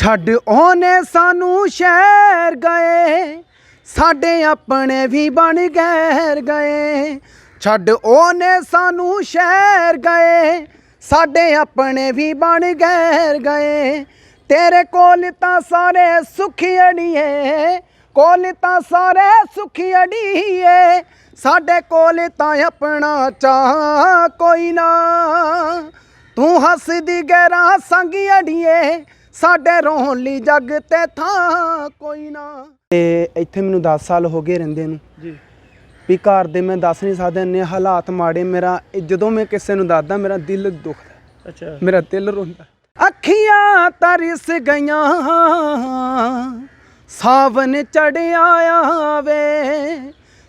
ਛੱਡ ਉਹਨੇ ਸਾਨੂੰ ਸ਼ਹਿਰ ਗਏ। ਸਾਡੇ ਆਪਣੇ ਵੀ ਬਣ ਗੈਰ ਗਏ। ਛੱਡ ਉਹਨੇ ਸਾਨੂੰ ਸ਼ਹਿਰ ਗਏ। ਸਾਡੇ ਆਪਣੇ ਵੀ ਬਣ ਗੈਰ ਗਏ। ਤੇਰੇ ਕੋਲ ਤਾਂ ਸਾਰੇ ਸੁਖੀ ਅੜੀਏ। ਕੋਲ ਤਾਂ ਸਾਰੇ ਸੁਖੀ ਅੜੀਏ। ਸਾਡੇ ਕੋਲ ਤਾਂ ਆਪਣਾ ਚਾਹ ਕੋਈ ਨਾ। ਤੂੰ ਹੱਸਦੀ ਗੈਰਾਂ ਸੰਗ ਅੜੀਏ। ਸਾਡੇ ਰੋਣ ਲਈ ਜੱਗ ਤੇ ਥਾਂ ਕੋਈ ਨਾ। ਤੇ ਇੱਥੇ ਮੈਨੂੰ 10 ਸਾਲ ਹੋ ਗਏ ਰਹਿੰਦੇ ਨੂੰ। ਜੀ। ਵੀ ਘਰ ਦੇ ਮੈਂ ਦੱਸ ਨਹੀਂ ਸਕਦਾ ਇੰਨੇ ਹਾਲਾਤ ਮਾੜੇ ਮੇਰਾ ਇਹ ਜਦੋਂ ਮੈਂ ਕਿਸੇ ਨੂੰ ਦੱਸਦਾ ਮੇਰਾ ਦਿਲ ਦੁਖਦਾ। ਅੱਛਾ। ਮੇਰਾ ਦਿਲ ਰੋਂਦਾ। ਅੱਖੀਆਂ ਤਰਸ ਗਈਆਂ ਸਾਵਨ ਚੜਿਆ ਆਵੇ।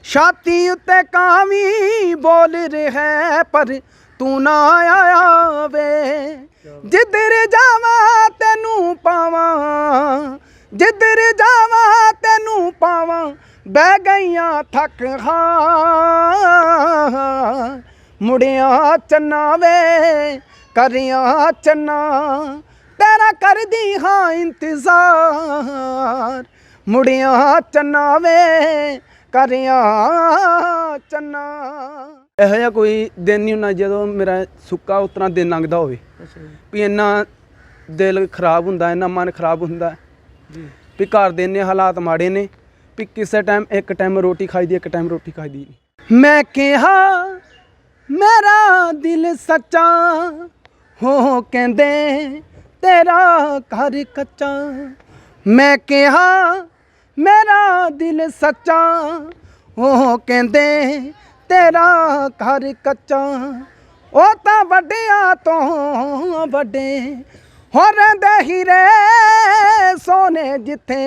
ਛਾਤੀ ਉੱਤੇ ਕਾਵੀ ਬੋਲ ਰਿਹਾ ਪਰ ਤੂੰ ਨਾ ਆਇਆ ਵੇ। ਜਿੱਧਰ ਜਾਵਾਂ ਤੈਨੂੰ ਪਾਵਾਂ। ਜਿੱਧਰ ਜਾਵਾਂ ਤੈਨੂੰ ਪਾਵਾਂ। ਬਹਿ ਗਈਆਂ ਥੱਕ ਹਾਂ ਮੁੜਿਆ ਚੰਨਾ ਵੇ, ਕਰਿਆ ਚੰਨਾ। ਤੇਰਾ ਕਰਦੀ ਹਾਂ ਇੰਤਜ਼ਾਰ। ਮੁੜਿਆ ਚੰਨਾ ਵੇ, ਕਰਿਆ ਚੰਨਾ। ਇਹੋ ਜਿਹਾ ਕੋਈ ਦਿਨ ਨਹੀਂ ਹੁੰਦਾ ਜਦੋਂ ਮੇਰਾ ਸੁੱਕਾ ਉਤਰਾ ਦਿਨ ਲੰਘਦਾ ਹੋਵੇ। ਅੱਛਾ ਜੀ। ਵੀ ਇੰਨਾ ਦਿਲ ਖਰਾਬ ਹੁੰਦਾ ਇੰਨਾ ਮਨ ਖਰਾਬ ਹੁੰਦਾ। ਜੀ। ਵੀ ਘਰ ਦੇ ਇੰਨੇ ਹਾਲਾਤ ਮਾੜੇ ਨੇ ਵੀ ਕਿਸੇ ਟਾਈਮ ਇੱਕ ਟਾਈਮ ਰੋਟੀ ਖਾਈਦੀ ਇੱਕ ਟਾਈਮ ਰੋਟੀ ਖਾਈਦੀ ਮੈਂ ਕਿਹਾ ਮੇਰਾ ਦਿਲ ਸੱਚਾ ਹੋ ਕਹਿੰਦੇ ਤੇਰਾ ਘਰ ਕੱਚਾ। ਮੈਂ ਕਿਹਾ ਮੇਰਾ ਦਿਲ ਸੱਚਾ ਉਹ ਕਹਿੰਦੇ ਤੇਰਾ ਘਰ ਕੱਚਾ, ਉਹ ਤਾਂ ਵੱਡਿਆਂ ਤੋਂ ਵੱਡੇ। ਹੋ ਰਹਿੰਦੇ ਹੀਰੇ ਸੋਨੇ ਜਿੱਥੇ।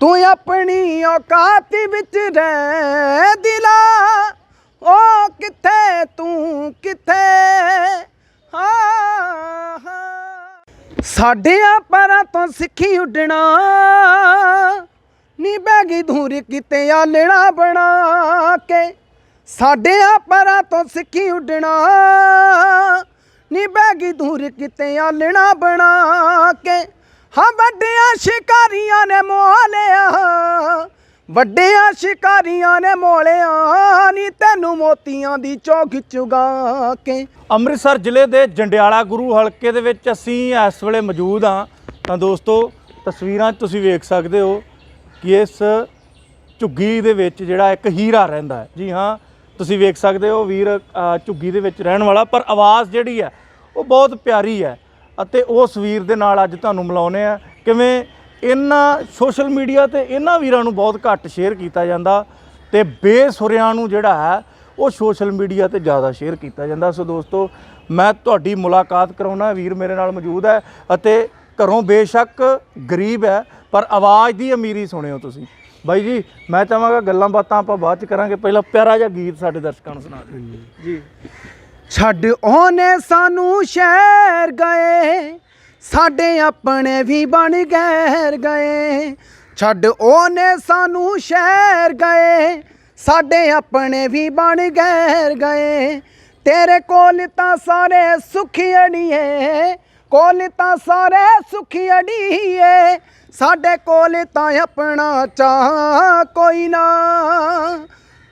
ਤੂੰ ਆਪਣੀ ਔਕਾਤ ਵਿੱਚ ਰਹਿ ਦਿਲਾ, ਉਹ ਕਿੱਥੇ, ਤੂੰ ਕਿੱਥੇ? ਹਾਂ ਹਾਂ। ਸਾਡਿਆਂ ਪਰਾਂ ਤੋਂ ਸਿੱਖੀ ਉੱਡਣਾ ਨੀ ਬੈਗੀ ਧੂਰ ਕਿਤੇ ਆਲਣਾ ਬਣਾ ਕੇ। ਸਾਡਿਆਂ ਪਰਾਂ ਤੋਂ ਸਿੱਖੀ ਉੱਡਣਾ। ਨੀ ਬੈਗੀ ਧੂਰ ਕਿਤੇ ਆਲਣਾ ਬਣਾ ਕੇ। ਹਾਂ, ਵੱਡਿਆਂ ਸ਼ਿਕਾਰੀਆਂ ਨੇ ਮੋਲਿਆ ਵੱਡਿਆਂ ਸ਼ਿਕਾਰੀਆਂ ਨੇ ਮੋਲਿਆ ਨੀ ਤੈਨੂੰ ਮੋਤੀਆਂ ਦੀ ਚੌਕ ਚੁਗਾ ਕੇ। ਅੰਮ੍ਰਿਤਸਰ ਜ਼ਿਲ੍ਹੇ ਦੇ ਜੰਡਿਆਲਾ ਗੁਰੂ ਹਲਕੇ ਦੇ ਵਿੱਚ ਅਸੀਂ ਇਸ ਵੇਲੇ ਮੌਜੂਦ ਹਾਂ। ਤਾਂ ਦੋਸਤੋ, ਤਸਵੀਰਾਂ ਤੁਸੀਂ ਵੇਖ ਸਕਦੇ ਹੋ ਕਿ ਇਸ ਝੁੱਗੀ ਦੇ ਵਿੱਚ ਜਿਹੜਾ ਇੱਕ ਹੀਰਾ ਰਹਿੰਦਾ ਹੈ। ਜੀ ਹਾਂ, ਤੁਸੀਂ ਵੇਖ ਸਕਦੇ ਹੋ ਵੀਰ ਝੁੱਗੀ ਦੇ ਵਿੱਚ ਰਹਿਣ ਵਾਲਾ, ਪਰ ਆਵਾਜ਼ ਜਿਹੜੀ ਹੈ, ਉਹ ਬਹੁਤ ਪਿਆਰੀ ਹੈ ਅਤੇ ਉਸ ਵੀਰ ਦੇ ਨਾਲ ਅੱਜ ਤੁਹਾਨੂੰ ਮਿਲਾਉਨੇ ਆ ਕਿਵੇਂ ਇਹਨਾਂ ਸੋਸ਼ਲ ਮੀਡੀਆ ਤੇ ਇਹਨਾਂ ਵੀਰਾਂ ਨੂੰ ਬਹੁਤ ਘੱਟ ਸ਼ੇਅਰ ਕੀਤਾ ਜਾਂਦਾ ਤੇ ਬੇਸੁਰਿਆਂ ਨੂੰ ਜਿਹੜਾ ਹੈ, ਉਹ ਸੋਸ਼ਲ ਮੀਡੀਆ ਤੇ ਜ਼ਿਆਦਾ ਸ਼ੇਅਰ ਕੀਤਾ ਜਾਂਦਾ। ਸੋ ਦੋਸਤੋ, ਮੈਂ ਤੁਹਾਡੀ ਮੁਲਾਕਾਤ ਕਰਾਉਣਾ, ਵੀਰ ਮੇਰੇ ਨਾਲ ਮੌਜੂਦ ਹੈ ਅਤੇ ਘਰੋਂ ਬੇਸ਼ੱਕ ਗਰੀਬ ਹੈ ਪਰ ਆਵਾਜ਼ ਦੀ ਅਮੀਰੀ ਸੁਣਿਓ ਤੁਸੀਂ। ਬਾਈ ਜੀ ਮੈਂ ਚਾਹਾਂਗਾ ਗੱਲਾਂ ਬਾਤਾਂ ਆਪਾਂ ਬਾਅਦ ਚ ਕਰਾਂਗੇ। ਪਹਿਲਾਂ ਪਿਆਰਾ ਜਿਹਾ ਗੀਤ ਸਾਡੇ ਦਰਸ਼ਕਾਂ ਨੂੰ ਸੁਣਾ ਦਿਓ। ਜੀ। ਛੱਡ ਉਹਨੇ ਸਾਨੂੰ ਸ਼ਹਿਰ ਗਏ ਸਾਡੇ ਆਪਣੇ ਵੀ ਬਣ ਗੈਰ ਗਏ। ਛੱਡ ਉਹਨੇ ਸਾਨੂੰ ਸ਼ਹਿਰ ਗਏ ਸਾਡੇ ਆਪਣੇ ਵੀ ਬਣ ਗੈਰ ਗਏ। ਤੇਰੇ ਕੋਲ ਤਾਂ ਸਾਰੇ ਸੁਖੀ ਅੜੀਏ ਕੋਲ ਤਾਂ ਸਾਰੇ ਸੁਖੀ ਅੜੀਏ, ਸਾਡੇ ਕੋਲ ਤਾਂ ਆਪਣਾ ਚਾਹ ਕੋਈ ਨਾ।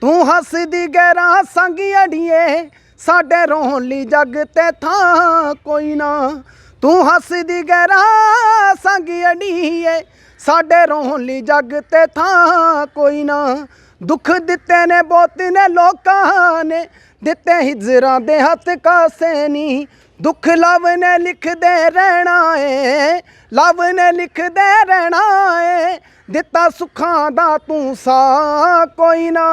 ਤੂੰ ਹੱਸਦੀ ਗੈਰਾਂ ਸੰਗ ਅੜੀਏ, ਸਾਡੇ ਰੋਣ ਲਈ ਜੱਗ ਤੇ ਥਾਂ ਕੋਈ ਨਾ। ਤੂੰ ਹੱਸਦੀ ਗੈਰਾਂ ਸੰਗ ਅੜੀਏ, ਸਾਡੇ ਰੋਣ ਲਈ ਜੱਗ ਤੇ ਥਾਂ ਕੋਈ ਨਾ। ਦੁੱਖ ਦਿੱਤੇ ਨੇ, ਬਹੁਤ ਨੇ ਲੋਕਾਂ ਨੇ, ਦਿੱਤੇ ਹਿਜਰਾਂ ਦੇ ਹੱਥ ਕਾਸੇ ਨਹੀਂ ਦੁੱਖ ਲਵ ਨੇ ਲਿਖਦੇ ਰਹਿਣਾ ਏ, ਲਵ ਨੇ ਲਿਖਦੇ ਰਹਿਣਾ ਏ, ਦਿੱਤਾ ਸੁੱਖਾਂ ਦਾ ਤੂੰ ਸਾ ਕੋਈ ਨਾ।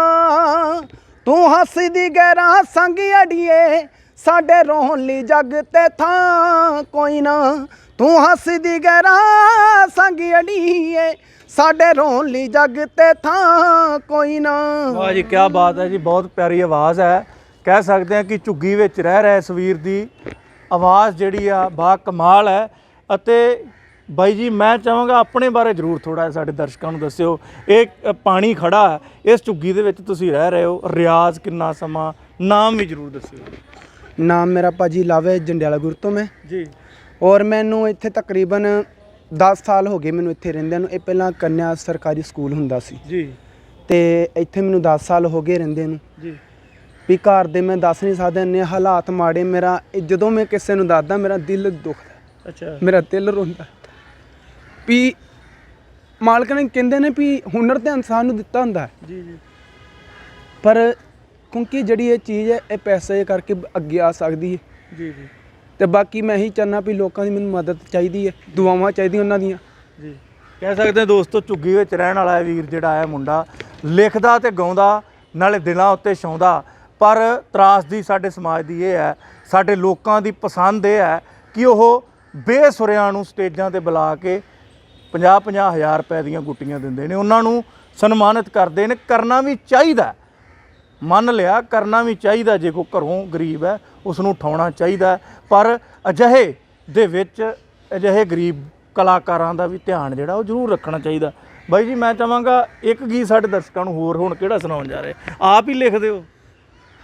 ਤੂੰ ਹੱਸਦੀ ਗੈਰਾਂ ਸੰਗ ਅੜੀਏ, ਸਾਡੇ ਰੋਣ ਲਈ ਜੱਗ ਤੇ ਥਾਂ ਕੋਈ ਨਾ। ਤੂੰ ਹੱਸਦੀ ਗੈਰਾਂ ਸੰਗ ਅੜੀਏ, ਸਾਡੇ ਰੋਣ ਲਈ ਜੱਗ ਤੇ ਥਾਂ ਕੋਈ ਨਾ। ਵਾਹ ਜੀ ਕੀ ਬਾਤ ਹੈ ਜੀ, ਬਹੁਤ ਪਿਆਰੀ ਆਵਾਜ਼ ਹੈ। ਕਹਿ ਸਕਦੇ ਹਾਂ ਕਿ ਝੁੱਗੀ ਵਿੱਚ ਰਹਿ ਰਿਹਾ ਇਸ ਵੀਰ ਦੀ। ਆਵਾਜ਼ ਜਿਹੜੀ ਆ ਬਾ ਕਮਾਲ ਹੈ। ਅਤੇ ਬਾਈ ਜੀ ਮੈਂ ਚਾਹਾਂਗਾ ਆਪਣੇ ਬਾਰੇ ਜਰੂਰ ਥੋੜਾ ਸਾਡੇ ਦਰਸ਼ਕਾਂ ਨੂੰ ਦੱਸਿਓ। ਇਹ ਪਾਣੀ ਖੜਾ ਹੈ ਇਸ ਝੁੱਗੀ ਦੇ ਵਿੱਚ ਤੁਸੀਂ ਰਹਿ ਰਹੇ ਹੋ। ਰਿਆਜ਼ ਕਿੰਨਾ ਸਮਾਂ? ਨਾਮ ਵੀ ਜਰੂਰ ਦੱਸਿਓ। ਨਾਮ ਮੇਰਾ ਭਾਜੀ ਲਵ ਜੰਡਿਆਲਾ ਗੁਰ ਤੋਂ ਮੈਂ। ਜੀ। ਔਰ ਮੈਨੂੰ ਇੱਥੇ ਤਕਰੀਬਨ 10 ਸਾਲ ਹੋ ਗਏ ਮੈਨੂੰ ਇੱਥੇ ਰਹਿੰਦਿਆਂ ਨੂੰ। ਇਹ ਪਹਿਲਾਂ ਕੰਨਿਆ ਸਰਕਾਰੀ ਸਕੂਲ ਹੁੰਦਾ ਸੀ। ਜੀ। ਤੇ ਇੱਥੇ ਮੈਨੂੰ 10 ਸਾਲ ਹੋ ਗਏ ਰਹਿੰਦੇ ਨੂੰ। ਜੀ। ਵੀ ਘਰ ਦੇ ਮੈਂ ਦੱਸ ਨਹੀਂ ਸਕਦਾ ਇੰਨੇ ਹਾਲਾਤ ਮਾੜੇ ਮੇਰਾ ਇਹ ਜਦੋਂ ਮੈਂ ਕਿਸੇ ਨੂੰ ਦੱਸਦਾ ਮੇਰਾ ਦਿਲ ਦੁਖਦਾ। ਅੱਛਾ। ਮੇਰਾ ਦਿਲ ਰੋਂਦਾ। ਵੀ ਮਾਲਕ ਨੇ ਕਹਿੰਦੇ ਨੇ ਵੀ ਹੁਨਰ ਤੇ ਇਨਸਾਨ ਨੂੰ ਦਿੱਤਾ ਹੁੰਦਾ ਹੈ। ਜੀ ਜੀ। ਪਰ ਕਿਉਂਕਿ ਜਿਹੜੀ ਇਹ ਚੀਜ਼ ਹੈ ਇਹ ਪੈਸੇ ਕਰਕੇ ਅੱਗੇ ਆ ਸਕਦੀ ਹੈ। ਜੀ ਜੀ। ਤੇ ਬਾਕੀ ਮੈਂ ਇਹੀ ਚਾਹੁੰਦਾ ਵੀ ਲੋਕਾਂ ਦੀ ਮੈਨੂੰ ਮਦਦ ਚਾਹੀਦੀ ਹੈ ਦੁਆਵਾਂ ਚਾਹੀਦੀਆਂ ਉਹਨਾਂ ਦੀਆਂ। ਜੀ। ਕਹਿ ਸਕਦੇ ਹਾਂ ਦੋਸਤੋ ਝੁੱਗੀ ਵਿੱਚ ਰਹਿਣ ਵਾਲਾ ਵੀਰ ਜਿਹੜਾ ਹੈ ਮੁੰਡਾ ਲਿਖਦਾ ਤੇ ਗਾਉਂਦਾ ਨਾਲੇ ਦਿਲਾਂ ਉੱਤੇ ਛਾਉਂਦਾ। ਪਰ ਤਰਾਸਦੀ ਸਾਡੇ ਸਮਾਜ ਦੀ ਇਹ ਹੈ, ਸਾਡੇ ਲੋਕਾਂ ਦੀ ਪਸੰਦ ਇਹ ਹੈ ਕਿ ਉਹ ਬੇਸੁਰਿਆਂ ਨੂੰ ਸਟੇਜਾਂ ਤੇ ਬੁਲਾ ਕੇ 50-50 ਹਜ਼ਾਰ ਰੁਪਏ ਦੀਆਂ ਗੁੱਟੀਆਂ ਦਿੰਦੇ ਨੇ। ਉਹਨਾਂ ਨੂੰ ਸਨਮਾਨਿਤ ਕਰਦੇ ਨੇ। ਕਰਨਾ ਵੀ ਚਾਹੀਦਾ ਮੰਨ ਲਿਆ, ਕਰਨਾ ਵੀ ਚਾਹੀਦਾ ਜੇ ਕੋ ਘਰੋਂ ਗਰੀਬ ਹੈ ਉਸ ਨੂੰ ਉਠਾਉਣਾ ਚਾਹੀਦਾ ਪਰ ਅਜਿਹੇ ਦੇ ਵਿੱਚ ਅਜਿਹੇ ਗਰੀਬ ਕਲਾਕਾਰਾਂ ਦਾ ਵੀ ਧਿਆਨ ਜਿਹੜਾ, ਉਹ ਜ਼ਰੂਰ ਰੱਖਣਾ ਚਾਹੀਦਾ। ਬਾਈ ਜੀ, ਮੈਂ ਚਾਹਾਂਗਾ ਇੱਕ ਗੀਤ ਸਾਡੇ ਦਰਸ਼ਕਾਂ ਨੂੰ ਹੋਰ ਹੁਣ ਕਿਹੜਾ ਸੁਣਾਉਣ ਜਾ ਰਹੇ? ਆਪ ਹੀ ਲਿਖ ਦਿਓ।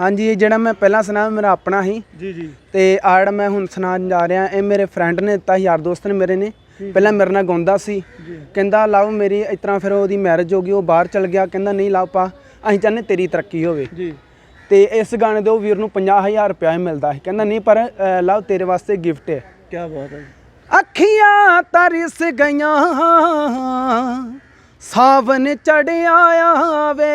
ਹਾਂਜੀ ਇਹ ਜਿਹੜਾ ਮੈਂ ਪਹਿਲਾਂ ਸੁਣਾਇਆ ਮੇਰਾ ਆਪਣਾ ਹੀ ਜੀ ਜੀ। ਤੇ ਆ ਜਿਹੜਾ ਮੈਂ ਹੁਣ ਸੁਣਾਉਣ ਜਾ ਰਿਹਾ ਇਹ ਮੇਰੇ ਫਰੈਂਡ ਨੇ ਦਿੱਤਾ ਯਾਰ ਦੋਸਤ ਨੇ ਮੇਰੇ ਨੇ। ਪਹਿਲਾਂ ਮੇਰੇ ਨਾਲ ਗਾਉਂਦਾ ਸੀ। ਕਹਿੰਦਾ ਲਵ ਮੇਰੀ ਇਸ ਤਰ੍ਹਾਂ ਫਿਰ ਉਹਦੀ ਮੈਰਿਜ ਹੋ ਗਈ ਉਹ ਬਾਹਰ ਚਲ ਗਿਆ। ਕਹਿੰਦਾ ਨਹੀਂ ਲਵ ਪਾ ਅਸੀਂ ਚਾਹੁੰਦੇ ਤੇਰੀ ਤਰੱਕੀ ਹੋਵੇ। ਜੀ। ਤੇ ਇਸ ਗਾਣੇ ਦੇ ਉਹ ਵੀਰ ਨੂੰ 50000 ਰੁਪਇਆ ਹੀ ਮਿਲਦਾ ਸੀ। ਕਹਿੰਦਾ ਨਹੀਂ ਪਰ ਲਵ ਤੇਰੇ ਵਾਸਤੇ ਗਿਫਟ ਹੈ। ਕੀ ਬਾਤ ਹੈ ਅੱਖੀਆਂ ਤਰਸ ਗਈਆਂ ਸਾਵਨ ਚੜਿਆ ਆਵੇ।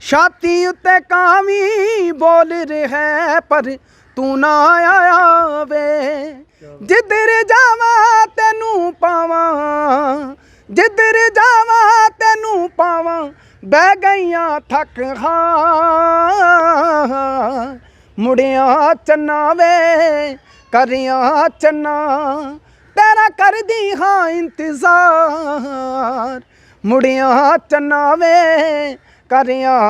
ਛਾਤੀ ਉੱਤੇ ਕਾਵੀ ਬੋਲ ਰਿਹਾ ਪਰ ਤੂੰ ਨਾ ਆਇਆ ਵੇ। ਜਿੱਧਰ ਜਾਵਾਂ ਤੈਨੂੰ ਪਾਵਾਂ, ਜਿੱਧਰ ਜਾਵਾਂ ਤੈਨੂੰ ਪਾਵਾਂ, ਬਹਿ ਗਈਆਂ ਥੱਕ ਹਾਂ। ਮੁੜਿਆ ਚੰਨਾ ਵੇ, ਕਰਿਆ ਚੰਨਾ, ਤੇਰਾ ਕਰਦੀ ਹਾਂ ਇੰਤਜ਼ਾਰ। ਮੁੜਿਆ ਚੰਨਾ ਵੇ ਕਰਿਆ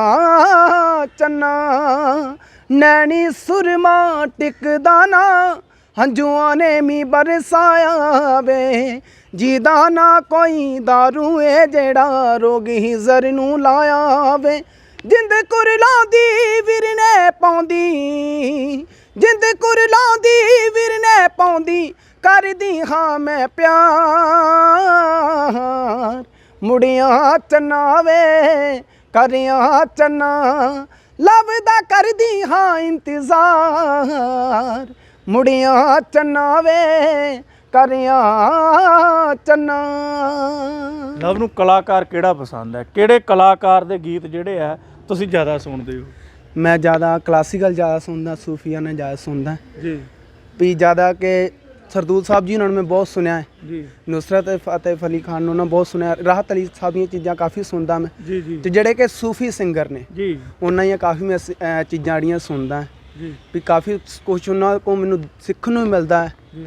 ਚੰਨਾ। ਨੈਣੀ ਸੁਰਮਾ ਟਿਕਦਾ ਨਾ, ਹੰਝੂਆਂ ਨੇ ਮੀ ਬਰਸਾਇਆ ਵੇ। ਜੀਦਾ ਨਾ ਕੋਈ दारू ਏ, ਜਿਹੜਾ ਰੋਗੀ ਜ਼ਰ ਨੂੰ ਲਾਇਆ ਵੇ। ਜਿੰਦ ਕੁਰਲਾਉਂਦੀ ਵਿਰਨੇ ਪਾਉਂਦੀ, ਜਿੰਦ ਕੁਰਲਾਉਂਦੀ ਵਿਰਨੇ ਪਾਉਂਦੀ, ਕਰਦੀ ਹਾਂ ਮੈਂ ਪਿਆਰ। ਮੁੜਿਆ ਚੰਨਾ ਵੇ ਕਰਿਆ ਚੰਨਾ ਲੱਭਦਾ ਕਰਦੀ ਹਾਂ ਇੰਤਜ਼ਾਰ। ਮੁੜਿਆ ਚੰਨਾ ਵੇ ਕਰਿਆ ਚੰਨਾ। ਲਵ ਨੂੰ ਕਲਾਕਾਰ ਕਿਹੜਾ ਪਸੰਦ ਹੈ? ਕਿਹੜੇ ਕਲਾਕਾਰ ਦੇ ਗੀਤ ਜਿਹੜੇ ਆ ਤੁਸੀਂ ਜ਼ਿਆਦਾ ਸੁਣਦੇ ਹੋ? ਮੈਂ ਜ਼ਿਆਦਾ ਕਲਾਸੀਕਲ ਜ਼ਿਆਦਾ ਸੁਣਦਾ ਸੂਫੀਆਨਾ ਜ਼ਿਆਦਾ ਸੁਣਦਾ। ਜੀ। ਵੀ ਜ਼ਿਆਦਾ ਕਿ ਸਰਦੂਲ ਸਾਹਿਬ ਜੀ ਉਹਨਾਂ ਨੂੰ ਮੈਂ ਬਹੁਤ ਸੁਣਿਆ ਹੈ। ਜੀ। ਨੁਸਰਤ ਫਤਿਹ ਅਲੀ ਖਾਨ ਨੂੰ ਨਾ ਬਹੁਤ ਸੁਣਿਆ ਰਾਹਤ ਅਲੀ ਸਾਹਿਬ ਦੀਆਂ ਚੀਜ਼ਾਂ ਕਾਫੀ ਸੁਣਦਾ ਮੈਂ। ਜੀ ਜੀ। ਤੇ ਜਿਹੜੇ ਕਿ ਸੂਫੀ ਸਿੰਗਰ ਨੇ ਜੀ। ਉਹਨਾਂ ਦੀਆਂ ਕਾਫੀ ਮੈਂ ਅਹ ਚੀਜ਼ਾਂ ਜਿਹੜੀਆਂ ਸੁਣਦਾ ਜੀ। ਵੀ ਕਾਫੀ ਕੁਛ ਉਹਨਾਂ ਕੋਲ ਮੈਨੂੰ ਸਿੱਖਣ ਨੂੰ ਮਿਲਦਾ ਹੈ। ਜੀ।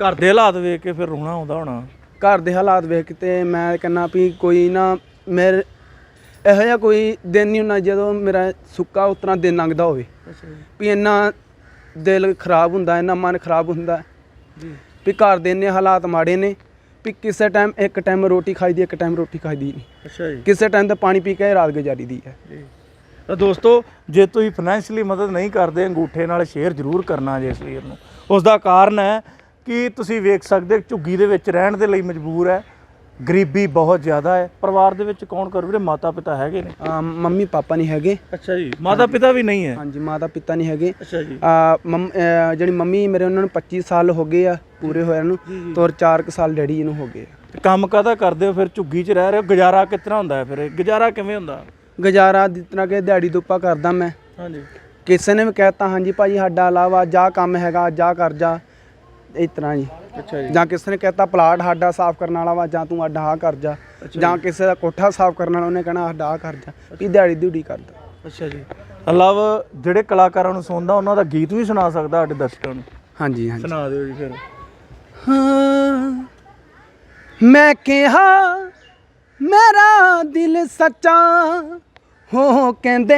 ਘਰ ਦੇ ਹਾਲਾਤ ਵੇਖ ਕੇ ਫਿਰ ਰੋਣਾ ਆਉਂਦਾ ਹੋਣਾ। ਘਰ ਦੇ ਹਾਲਾਤ ਵੇਖ ਕੇ ਤੇ ਮੈਂ ਕਹਿੰਦਾ ਵੀ ਕੋਈ ਨਾ ਮੇਰੇ ਇਹੋ ਜਿਹਾ ਕੋਈ ਦਿਨ ਨਹੀਂ ਹੁੰਦਾ ਜਦੋਂ ਮੇਰਾ ਸੁੱਕਾ ਉਤਰਾ ਦਿਨ ਲੰਘਦਾ ਹੋਵੇ। ਅੱਛਾ ਵੀ ਇੰਨਾ ਦਿਲ ਖਰਾਬ ਹੁੰਦਾ ਇੰਨਾ ਮਨ ਖਰਾਬ ਹੁੰਦਾ। ਵੀ ਘਰ ਦੇ ਇੰਨੇ ਹਾਲਾਤ ਮਾੜੇ ਨੇ ਵੀ ਕਿਸੇ ਟਾਈਮ ਇੱਕ ਟਾਈਮ ਰੋਟੀ ਖਾਈਦੀ ਇੱਕ ਟਾਈਮ ਰੋਟੀ ਖਾਈਦੀ ਨਹੀਂ। ਅੱਛਾ ਜੀ। ਕਿਸੇ ਟਾਈਮ ਤਾਂ ਪਾਣੀ ਪੀ ਕੇ ਰਾਤ ਗੁਜ਼ਾਰੀ ਦੀ ਹੈ। ਜੀ। ਤਾਂ ਦੋਸਤੋ ਜੇ ਤੁਸੀਂ ਫਾਈਨੈਂਸ਼ੀਅਲੀ ਮਦਦ ਨਹੀਂ ਕਰਦੇ ਅੰਗੂਠੇ ਨਾਲ ਸ਼ੇਅਰ ਜ਼ਰੂਰ ਕਰਨਾ ਜੇ ਇਸ ਵੀਰ ਨੂੰ। ਉਸ ਦਾ ਕਾਰਨ ਹੈ ਕਿ ਤੁਸੀਂ ਵੇਖ ਸਕਦੇ ਝੁੱਗੀ ਦੇ ਵਿੱਚ ਰਹਿਣ ਦੇ ਲਈ ਮਜਬੂਰ ਹੈ। ਗਰੀਬੀ ਬਹੁਤ ਜ਼ਿਆਦਾ ਹੈ। ਪਰਿਵਾਰ ਦੇ ਵਿੱਚ ਕੌਣ ਕਰ ਵੀਰੇ? ਮਾਤਾ ਪਿਤਾ ਹੈਗੇ ਨੇ। ਆ ਮੰਮੀ ਪਾਪਾ ਨਹੀਂ ਹੈਗੇ। ਅੱਛਾ ਜੀ। ਮਾਤਾ ਪਿਤਾ ਵੀ ਨਹੀਂ ਹੈ। ਹਾਂਜੀ ਮਾਤਾ ਪਿਤਾ ਨਹੀਂ ਹੈਗੇ। ਅੱਛਾ ਜੀ। ਆ ਮੰਮ ਜਿਹੜੀ ਮੰਮੀ ਮੇਰੇ ਉਹਨਾਂ ਨੂੰ 25 ਸਾਲ ਹੋ ਗਏ ਆ ਪੂਰੇ ਹੋਇਆਂ ਨੂੰ। ਤੋਰ 4 ਕੁ ਸਾਲ ਡੈਡੀ ਜੀ ਨੂੰ ਹੋ ਗਏ ਆ। ਤੇ ਕੰਮ ਕਾਹਦਾ ਕਰਦੇ ਹੋ? ਫਿਰ ਝੁੱਗੀ 'ਚ ਰਹਿ ਰਹੇ ਹੋ? ਗੁਜ਼ਾਰਾ ਤਰ੍ਹਾਂ ਹੁੰਦਾ ਹੈ ਫਿਰ? ਇਹ? ਗੁਜ਼ਾਰਾ ਕਿਵੇਂ ਹੁੰਦਾ? ਗੁਜ਼ਾਰਾ ਤਰ੍ਹਾਂ ਕਿ ਦਿਹਾੜੀ ਦੁੱਪਾ ਕਰਦਾ ਮੈਂ। ਹਾਂਜੀ। ਕਿਸੇ ਨੇ ਵੀ ਕਹਿਤਾ ਹਾਂਜੀ ਭਾਜੀ ਸਾਡਾ ਇਲਾਵਾ ਜਾ ਕੰਮ ਹੈਗਾ ਜਾ ਕਰ ਜਾ ਇਸ ਤਰ੍ਹਾਂ ਜੀ। ਅੱਛਾ ਜੀ। ਜਾਂ ਕਿਸੇ ਨੇ ਕਹਿਤਾ ਪਲਾਟ ਸਾਡਾ ਸਾਫ਼ ਕਰਨ ਵਾਲਾ ਵਾ ਜਾਂ ਤੂੰ ਅੱਡਾ ਆਹ ਕਰ ਜਾ। ਜਾਂ। ਕਿਸੇ ਦਾ ਕੋਠਾ ਸਾਫ਼ ਕਰਨ ਵਾਲਾ ਉਹਨੇ ਕਹਿਣਾ ਆਹ ਕਰ ਜਾ। ਵੀ ਦਿਹਾੜੀ ਦਿਹੜੀ ਕਰਦਾ ਅੱਛਾ ਜੀ। ਅਲਵ ਜਿਹੜੇ ਕਲਾਕਾਰਾਂ ਨੂੰ ਸੁਣਦਾ ਉਹਨਾਂ ਦਾ ਗੀਤ ਵੀ ਸੁਣਾ ਸਕਦਾ ਸਾਡੇ ਦਰਸ਼ਕਾਂ ਨੂੰ? ਹਾਂਜੀ ਹਾਂਜੀ। ਸੁਣਾ ਦਿਓ ਜੀ ਫਿਰ। ਹਾਂ ਮੈਂ ਕਿਹਾ ਮੇਰਾ ਦਿਲ ਸੱਚਾ ਹੋ ਕਹਿੰਦੇ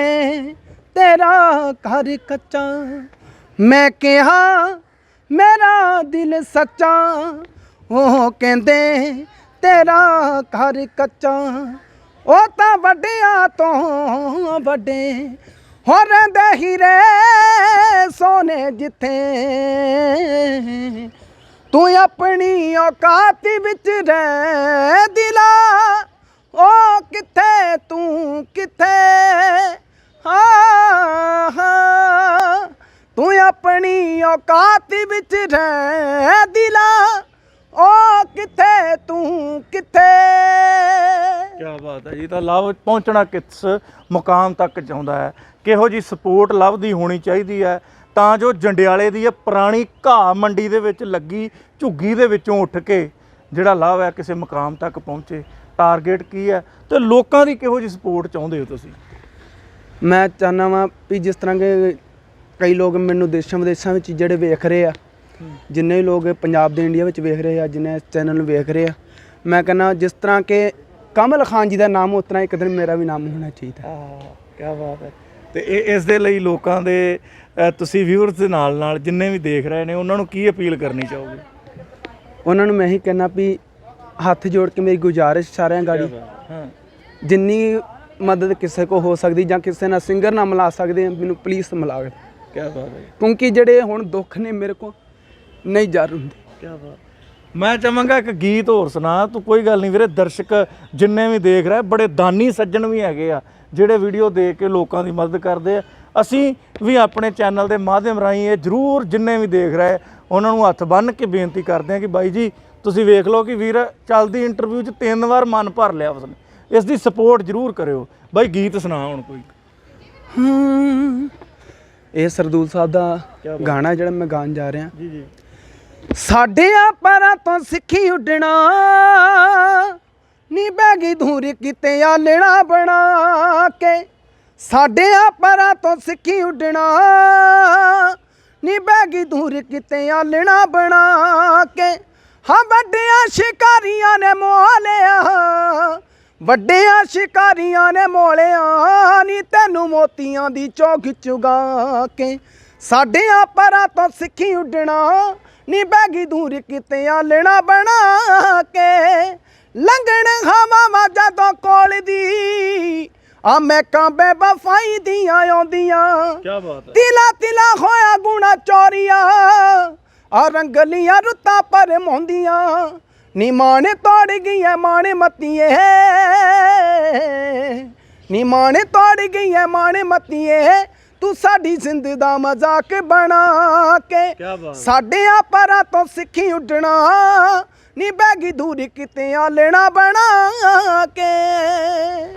ਤੇਰਾ ਘਰ ਕੱਚਾ। ਮੈਂ ਕਿਹਾ ਮੇਰਾ ਦਿਲ ਸੱਚਾ, ਉਹ ਕਹਿੰਦੇ, ਤੇਰਾ ਘਰ ਕੱਚਾ। ਉਹ ਤਾਂ ਵੱਡਿਆਂ ਤੋਂ ਵੱਡੇ ਹੋ ਰਹਿੰਦੇ ਹੀਰੇ ਸੋਨੇ ਜਿੱਥੇ। ਤੂੰ ਆਪਣੀ ਔਕਾਤ ਵਿੱਚ ਰਹਿ, ਦਿਲਾ ਓ ਕਿੱਥੇ, ਤੂੰ ਕਿੱਥੇ? ਔਕਾਤ ਵਿੱਚ ਰਹਿ ਦਿਲਾ। ਓ ਕਿੱਥੇ ਤੂੰ ਕਿੱਥੇ? ਕੀ ਬਾਤ ਹੈ ਜੀ ਤਾਂ ਲਵ ਪਹੁੰਚਣਾ ਕਿਸ ਮੁਕਾਮ ਤੱਕ ਚਾਹੁੰਦਾ ਹੈ? ਕਿਹੋ ਜੀ ਸਪੋਰਟ ਲਵ ਦੀ ਹੋਣੀ ਚਾਹੀਦੀ ਹੈ? ਤਾਂ ਜੋ ਜੰਡਿਆਲੇ ਦੀ ਇਹ ਪੁਰਾਣੀ ਘਾਹ ਮੰਡੀ ਦੇ ਵਿੱਚ ਲੱਗੀ ਝੁੱਗੀ ਦੇ ਵਿੱਚੋਂ ਉੱਠ ਕੇ ਜਿਹੜਾ ਲਵ ਹੈ ਕਿਸੇ ਮੁਕਾਮ ਤੱਕ ਪਹੁੰਚੇ। ਟਾਰਗੇਟ ਕੀ ਹੈ? ਤੇ ਲੋਕਾਂ ਦੀ ਕਿਹੋ ਜੀ ਸਪੋਰਟ ਚਾਹੁੰਦੇ ਹੋ ਤੁਸੀਂ? ਮੈਂ ਚਾਹੁੰਦਾ ਵਾਂ ਵੀ ਜਿਸ ਤਰ੍ਹਾਂ ਕਿ ਕਈ ਲੋਕ ਮੈਨੂੰ ਦੇਸ਼ਾਂ ਵਿਦੇਸ਼ਾਂ ਵਿੱਚ ਜਿਹੜੇ ਵੇਖ ਰਹੇ ਆ ਜਿੰਨੇ ਵੀ ਲੋਕ ਪੰਜਾਬ ਦੇ ਇੰਡੀਆ ਵਿੱਚ ਵੇਖ ਰਹੇ ਆ ਜਿੰਨੇ ਇਸ ਚੈਨਲ ਨੂੰ ਵੇਖ ਰਹੇ ਆ ਮੈਂ ਕਹਿੰਦਾ ਜਿਸ ਤਰ੍ਹਾਂ ਕਿ ਕਮਲ ਖਾਨ ਜੀ ਦਾ ਨਾਮ ਉਸ ਤਰ੍ਹਾਂ ਇੱਕ ਦਿਨ ਮੇਰਾ ਵੀ ਨਾਮ ਹੋਣਾ ਚਾਹੀਦਾ। ਆਹ ਕੀ ਬਾਤ ਹੈ। ਤੇ ਇਹ ਇਸ ਦੇ ਲਈ ਲੋਕਾਂ ਦੇ ਤੁਸੀਂ ਵਿਊਅਰਸ ਦੇ ਨਾਲ ਨਾਲ ਜਿੰਨੇ ਵੀ ਦੇਖ ਰਹੇ ਨੇ ਉਹਨਾਂ ਨੂੰ ਕੀ ਅਪੀਲ ਕਰਨੀ ਚਾਹੋਗੇ? ਉਹਨਾਂ ਨੂੰ ਮੈਂ ਹੀ ਕਹਿਣਾ ਵੀ ਹੱਥ ਜੋੜ ਕੇ ਮੇਰੀ ਗੁਜ਼ਾਰਿਸ਼ ਸਾਰਿਆਂ ਗਾੜੀ। ਹਾਂ। ਜਿੰਨੀ ਮਦਦ ਕਿਸੇ ਕੋ ਹੋ ਸਕਦੀ ਜਾਂ ਕਿਸੇ ਨਾਲ ਸਿੰਗਰ ਨਾਲ ਮਿਲਾ ਸਕਦੇ ਆ ਮੈਨੂੰ ਪਲੀਜ਼ ਮਿਲਾ। ਕੀ ਬਾਤ ਹੈ। ਕਿਉਂਕਿ ਜਿਹੜੇ ਹੁਣ ਦੁੱਖ ਨੇ ਮੇਰੇ ਕੋ ਨਹੀਂ ਜਰ ਹੁੰਦੇ। ਕੀ ਬਾਤ ਮੈਂ ਚਾਹਾਂਗਾ ਇੱਕ ਗੀਤ ਹੋਰ ਸੁਣਾ। ਤੂੰ ਕੋਈ ਗੱਲ ਨਹੀਂ ਵੀਰੇ ਦਰਸ਼ਕ ਜਿੰਨੇ ਵੀ ਦੇਖ ਰਹੇ ਬੜੇ ਦਾਨੀ ਸੱਜਣ ਵੀ ਹੈਗੇ ਆ ਜਿਹੜੇ ਵੀਡੀਓ ਦੇਖ ਕੇ ਲੋਕਾਂ ਦੀ ਮਦਦ ਕਰਦੇ ਆ। ਅਸੀਂ ਵੀ ਆਪਣੇ ਚੈਨਲ ਦੇ ਮਾਧਿਅਮ ਰਾਹੀਂ ਇਹ ਜਰੂਰ ਜਿੰਨੇ ਵੀ ਦੇਖ ਰਹੇ ਉਹਨਾਂ ਨੂੰ ਹੱਥ ਬੰਨ੍ਹ ਕੇ ਬੇਨਤੀ ਕਰਦੇ ਆ ਕਿ ਬਾਈ ਜੀ ਤੁਸੀਂ ਵੇਖ ਲਓ ਕਿ ਵੀਰ ਚੱਲਦੀ ਇੰਟਰਵਿਊ 'ਚ ਤਿੰਨ ਵਾਰ ਮਨ ਭਰ ਲਿਆ ਉਸਨੇ। ਇਸ ਦੀ ਸਪੋਰਟ ਜਰੂਰ ਕਰਿਓ। ਬਾਈ ਗੀਤ ਸੁਣਾ ਹੁਣ ਕੋਈ। ਇਹ ਸਰਦੂਲ ਸਾਹਿਬ ਦਾ। ਗਾਣਾ ਜਿਹੜਾ ਮੈਂ ਗਾਣ ਜਾ ਰਿਹਾ। ਜੀ ਜੀ। ਸਾਡੇ ਆ ਪਰਾਂ ਤੋਂ ਸਿੱਖੀ ਉੱਡਣਾ ਨੀ ਬੈਗੀ ਧੂਰੀ ਕਿਤੇ ਆਲਣਾ ਬਣਾ ਕੇ। ਸਾਡੇ ਆ ਪਰਾਂ ਤੋਂ ਸਿੱਖੀ ਉੱਡਣਾ ਨੀ ਬੈਗੀ ਧੂਰੀ ਕਿਤੇ ਆਲਣਾ ਬਣਾ ਕੇ। ਹਾਂ ਵੱਡਿਆਂ ਸ਼ਿਕਾਰੀਆਂ ਨੇ ਮੋਲਿਆ ਵੱਡਿਆਂ ਸ਼ਿਕਾਰੀਆਂ ਨੇ ਮੋਲਿਆ ਨੀ ਤੈਨੂੰ ਮੋਤੀਆਂ ਦੀ ਚੌਕ ਚੁਗਾ ਕੇ। ਸਾਡਿਆਂ ਪਰਾਂ ਤੋਂ ਸਿੱਖੀ ਉੱਡਣਾ ਨੀ ਬੈਗੀ ਦੂਰ ਕਿਤੇ ਆਲਣਾ ਬਣਾ ਕੇ। ਲੰਘਣ ਹਵਾਵਾਂ ਜਦੋਂ ਕੋਲ ਦੀ ਆ ਮੈਂ ਕਾਂਬੇ ਬਫਾਈ ਦੀਆਂ ਆਉਂਦੀਆਂ। ਕੀ ਬਾਤ ਹੈ। ਤਿਲਾ ਤਿਲਾ ਹੋਇਆ ਗੁਣਾ ਚੋਰੀਆ ਆ ਰੰਗਲੀਆਂ ਰੁੱਤਾਂ ਪਰ ਮੋਂਦੀਆਂ ਨੀ ਮਾਣੇ ਤੋੜ ਗਈਆਂ ਮਾਣੇ ਮੱਤੀਏ। ਨੀ ਮਾਣੇ ਤੋੜ ਗਈਆਂ ਮਾਣੇ ਮੱਤੀਏ। ਤੂੰ ਸਾਡੀ ਜ਼ਿੰਦ ਦਾ ਮਜ਼ਾਕ ਬਣਾ ਕੇ। ਸਾਡਿਆਂ ਪਰਾਂ ਤੋਂ ਸਿੱਖੀ ਉੱਡਣਾ ਨੀ ਬੈਗੀ ਦੂਰ ਕਿਤੇ ਆਲਣਾ ਬਣਾ ਕੇ।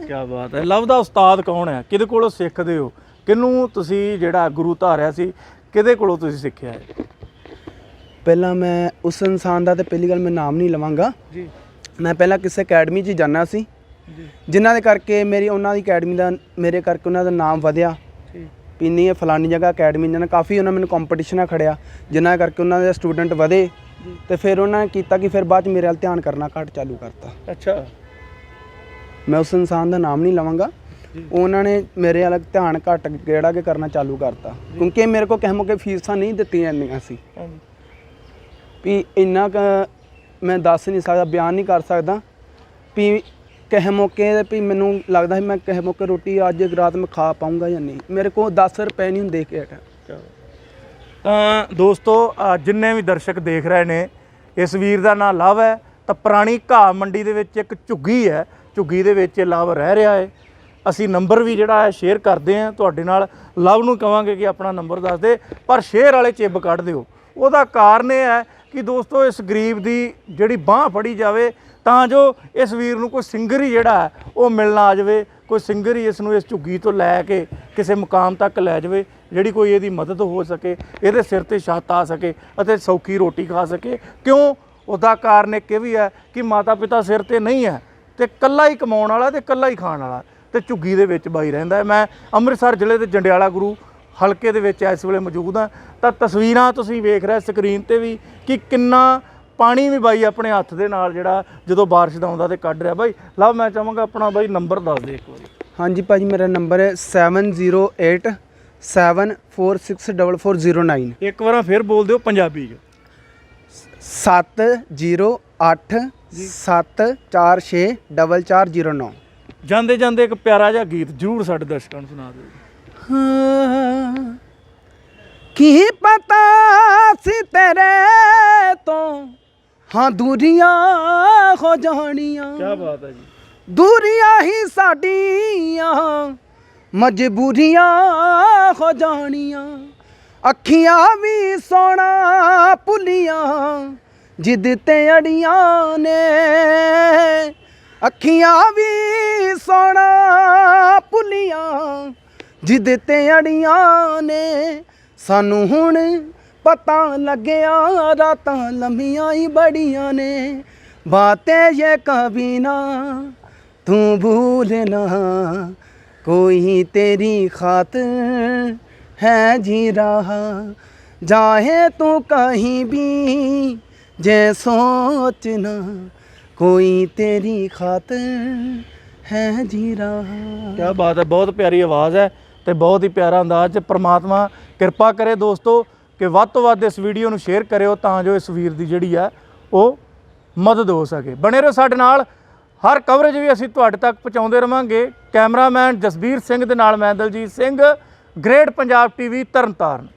ਕੀ ਬਾਤ ਹੈ। ਲਵ ਦਾ ਉਸਤਾਦ ਕੌਣ ਹੈ? ਕਿਹਦੇ ਕੋਲੋਂ ਸਿੱਖਦੇ ਹੋ? ਕਿਹਨੂੰ ਤੁਸੀਂ ਜਿਹੜਾ ਗੁਰੂ ਧਾਰਿਆ ਸੀ ਕਿਹਦੇ ਕੋਲੋਂ ਤੁਸੀਂ ਸਿੱਖਿਆ ਹੈ? ਪਹਿਲਾਂ ਮੈਂ ਉਸ ਇਨਸਾਨ ਦਾ ਤੇ ਪਹਿਲੀ ਗੱਲ ਮੈਂ ਨਾਮ ਨਹੀਂ ਲਵਾਂਗਾ। ਜੀ। ਮੈਂ ਪਹਿਲਾਂ ਕਿਸੇ ਅਕੈਡਮੀ 'ਚ ਜਾਣਾ ਸੀ। ਜੀ। ਜਿਨ੍ਹਾਂ ਦੇ ਕਰਕੇ ਮੇਰੀ ਉਹਨਾਂ ਦੀ ਅਕੈਡਮੀ ਦਾ ਮੇਰੇ ਕਰਕੇ ਉਹਨਾਂ ਦਾ ਨਾਮ ਵਧਿਆ। ਵੀ ਨਹੀਂ ਇਹ ਫਲਾਨੀ ਜਗ੍ਹਾ ਅਕੈਡਮੀ ਜਨ ਕਾਫੀ ਉਹਨਾਂ ਮੈਨੂੰ ਕੰਪੀਟੀਸ਼ਨਾਂ ਖੜਿਆ ਜਿਨ੍ਹਾਂ ਕਰਕੇ ਉਹਨਾਂ ਦੇ ਸਟੂਡੈਂਟ ਵਧੇ। ਤੇ ਫਿਰ ਉਹਨਾਂ ਨੇ ਕੀਤਾ ਕਿ ਫਿਰ ਬਾਅਦ ਚ ਮੇਰੇ ਵੱਲ ਧਿਆਨ ਕਰਨਾ ਘੱਟ ਚਾਲੂ ਕਰਤਾ। ਅੱਛਾ। ਮੈਂ ਉਸ ਇਨਸਾਨ ਦਾ ਨਾਮ ਨਹੀਂ ਲਵਾਂਗਾ। ਉਹਨਾਂ ਨੇ ਮੇਰੇ ਵੱਲ ਧਿਆਨ ਘੱਟ ਕਿਹੜਾ ਕਿ ਕਰਨਾ ਚਾਲੂ ਕਰਤਾ। ਕਿਉਂਕਿ ਮੇਰੇ ਕੋਲ ਕਿਸੇ ਮੌਕੇ ਫੀਸਾਂ ਨਹੀਂ ਦਿੱਤੀਆਂ ਜਾਂਦੀਆਂ ਸੀ। ਹਾਂਜੀ। ਵੀ ਇੰਨਾ ਕ ਮੈਂ ਦੱਸ ਨਹੀਂ ਸਕਦਾ, ਬਿਆਨ ਨਹੀਂ ਕਰ ਸਕਦਾ ਵੀ ਕਿਸੇ ਮੌਕੇ ਵੀ ਮੈਨੂੰ ਲੱਗਦਾ ਸੀ ਮੈਂ ਕਿਸੇ ਮੌਕੇ ਰੋਟੀ ਅੱਜ ਰਾਤ ਮੈਂ ਖਾ ਪਾਉਂਗਾ ਜਾਂ ਨਹੀਂ। ਮੇਰੇ ਕੋਲ 10 ਰੁਪਏ ਨਹੀਂ ਹੁੰਦੇ ਕਿ ਤਾਂ ਦੋਸਤੋ ਅਹ ਜਿੰਨੇ ਵੀ ਦਰਸ਼ਕ ਦੇਖ ਰਹੇ ਨੇ, ਇਸ ਵੀਰ ਦਾ ਨਾਂ ਲਵ ਹੈ, ਤਾਂ ਪੁਰਾਣੀ ਘਾਹ ਮੰਡੀ ਦੇ ਵਿੱਚ ਇੱਕ ਝੁੱਗੀ ਹੈ, ਝੁੱਗੀ ਦੇ ਵਿੱਚ ਇਹ ਲਵ ਰਹਿ ਰਿਹਾ ਹੈ। ਅਸੀਂ ਨੰਬਰ ਵੀ ਜਿਹੜਾ ਹੈ ਸ਼ੇਅਰ ਕਰਦੇ ਹਾਂ, ਤੁਹਾਡੇ ਨਾਲ ਲਵ ਨੂੰ ਕਵਾਂਗੇ ਕਿ ਆਪਣਾ ਨੰਬਰ ਦੱਸ ਦੇ, ਪਰ ਸ਼ੇਅਰ ਵਾਲੇ ਚਿੱਬ ਕੱਢ ਦਿਓ। ਉਹਦਾ ਕਾਰਨ ਇਹ ਹੈ ਕਿ ਦੋਸਤੋ, ਇਸ ਗਰੀਬ ਦੀ ਜਿਹੜੀ ਬਾਹ ਫੜੀ ਜਾਵੇ, ਤਾਂ ਜੋ ਇਸ ਵੀਰ ਨੂੰ ਕੋਈ ਸਿੰਗਰ ਹੀ ਜਿਹੜਾ ਹੈ, ਉਹ ਮਿਲਣਾ ਆ ਜਾਵੇ, ਕੋਈ ਸਿੰਗਰ ਹੀ ਇਸ ਨੂੰ ਇਸ ਝੁੱਗੀ ਤੋਂ ਲੈ ਕੇ ਕਿਸੇ ਮੁਕਾਮ ਤੱਕ ਲੈ ਜਾਵੇ, ਜਿਹੜੀ ਕੋਈ ਇਹਦੀ ਮਦਦ ਹੋ ਸਕੇ, ਇਹਦੇ ਸਿਰ ਤੇ ਛੱਤ ਆ ਸਕੇ ਅਤੇ ਸੌਖੀ ਰੋਟੀ ਖਾ ਸਕੇ। ਕਿਉਂ? ਉਹਦਾ ਕਾਰਨ ਇੱਕ ਇਹ ਵੀ ਹੈ ਕਿ ਮਾਤਾ ਪਿਤਾ ਸਿਰ ਤੇ ਨਹੀਂ ਹੈ, ਤੇ ਕੱਲਾ ਹੀ ਕਮਾਉਣ ਵਾਲਾ ਤੇ ਕੱਲਾ ਹੀ ਖਾਣ ਵਾਲਾ, ਤੇ ਝੁੱਗੀ ਦੇ ਵਿੱਚ ਬਾਈ ਰਹਿੰਦਾ ਮੈਂ ਅੰਮ੍ਰਿਤਸਰ ਜ਼ਿਲ੍ਹੇ ਦੇ ਜੰਡਿਆਲਾ ਗੁਰੂ ਹਲਕੇ ਦੇ ਵਿੱਚ ਇਸ ਵੇਲੇ ਮੌਜੂਦ ਹਾਂ ਤਾਂ ਤਸਵੀਰਾਂ ਤੁਸੀਂ ਵੇਖ ਰਹੇ ਸਕਰੀਨ ਤੇ ਵੀ ਕਿ ਕਿੰਨਾ ਪਾਣੀ ਵੀ ਬਾਈ ਆਪਣੇ ਹੱਥ ਦੇ ਨਾਲ ਜਿਹੜਾ ਜਦੋਂ ਬਾਰਿਸ਼ ਦਾ ਆਉਂਦਾ ਤੇ ਕੱਢ ਰਿਹਾ। ਬਾਈ ਲਵ ਮੈਂ ਚਾਹਾਂਗਾ ਆਪਣਾ ਬਾਈ ਨੰਬਰ ਦੱਸ ਦੇ ਇੱਕ ਵਾਰੀ। ਹਾਂਜੀ ਭਾਜੀ ਮੇਰਾ ਨੰਬਰ ਹੈ 708 7464409 ਇੱਕ ਵਾਰ ਫਿਰ ਬੋਲ ਦਿਓ ਪੰਜਾਬੀ 'ਚ। 708 746 4409 ਜਾਂਦੇ ਜਾਂਦੇ ਇੱਕ ਪਿਆਰਾ ਜਿਹਾ ਗੀਤ ਜਰੂਰ ਸਾਡੇ ਦਰਸ਼ਕਾਂ ਨੂੰ ਸੁਣਾ ਦਿਓ। ਕੀ ਪਤਾ ਸੀ ਤੇਰੇ ਤੋਂ? ਹਾਂ ਦੂਰੀਆਂ ਹੋ ਜਾਣੀਆਂ। ਕੀ ਬਾਤ ਹੈ ਜੀ। ਦੂਰੀਆਂ ਹੀ ਸਾਡੀਆਂ ਮਜਬੂਰੀਆਂ ਹੋ ਜਾਣੀਆਂ। ਅੱਖੀਆਂ ਵੀ ਸੋਣਾ ਭੁੱਲੀਆਂ ਜਿੱਦ ਤੇ ਅੜੀਆਂ ਨੇ। ਅੱਖੀਆਂ ਵੀ ਸੋਣਾ ਭੁੱਲੀਆਂ ਜਿੱਦ ਤੇ ਅੜੀਆਂ ਨੇ। ਸਾਨੂੰ ਹੁਣ ਪਤਾ ਲੱਗਿਆ, ਰਾਤਾਂ ਲੰਮੀਆਂ ਹੀ ਬੜੀਆਂ ਨੇ। ਬਾਤੇ ਜੇ ਕਭੀ ਨਾ, ਤੂੰ ਭੂਲ ਨਾ। ਕੋਈ ਤੇਰੀ ਖਾਤਰ ਹੈ ਜੀ ਰਹਾ, ਜਾਹੇ ਤੂੰ ਕਹੀਂ ਵੀ ਜੇ ਸੋਚਣਾ ਕੋਈ ਤੇਰੀ ਖਾਤਰ ਹੈ ਜੀ ਰਹਾ। ਕੀ ਬਾਤ ਹੈ, ਬਹੁਤ ਪਿਆਰੀ ਆਵਾਜ਼ ਹੈ। ਤੇ ਬਹੁਤ ਹੀ ਪਿਆਰਾ ਅੰਦਾਜ਼ ਚ ਪ੍ਰਮਾਤਮਾ ਕਿਰਪਾ ਕਰੇ ਦੋਸਤੋ ਕਿ ਵੱਧ ਤੋਂ ਵੱਧ ਇਸ ਵੀਡੀਓ ਨੂੰ ਸ਼ੇਅਰ ਕਰਿਓ ਤਾਂ ਜੋ ਇਸ ਵੀਰ ਦੀ ਜਿਹੜੀ ਹੈ ਉਹ ਮਦਦ ਹੋ ਸਕੇ। ਬਣੇ ਰਹੋ ਸਾਡੇ ਨਾਲ। ਹਰ ਕਵਰੇਜ ਵੀ ਅਸੀਂ ਤੁਹਾਡੇ ਤੱਕ ਪਹੁੰਚਾਉਂਦੇ ਰਵਾਂਗੇ। ਕੈਮਰਾਮੈਨ ਜਸਬੀਰ ਸਿੰਘ ਦੇ ਨਾਲ ਮੈਂ Daljit Singh. Great Punjab TV Tarn Taran.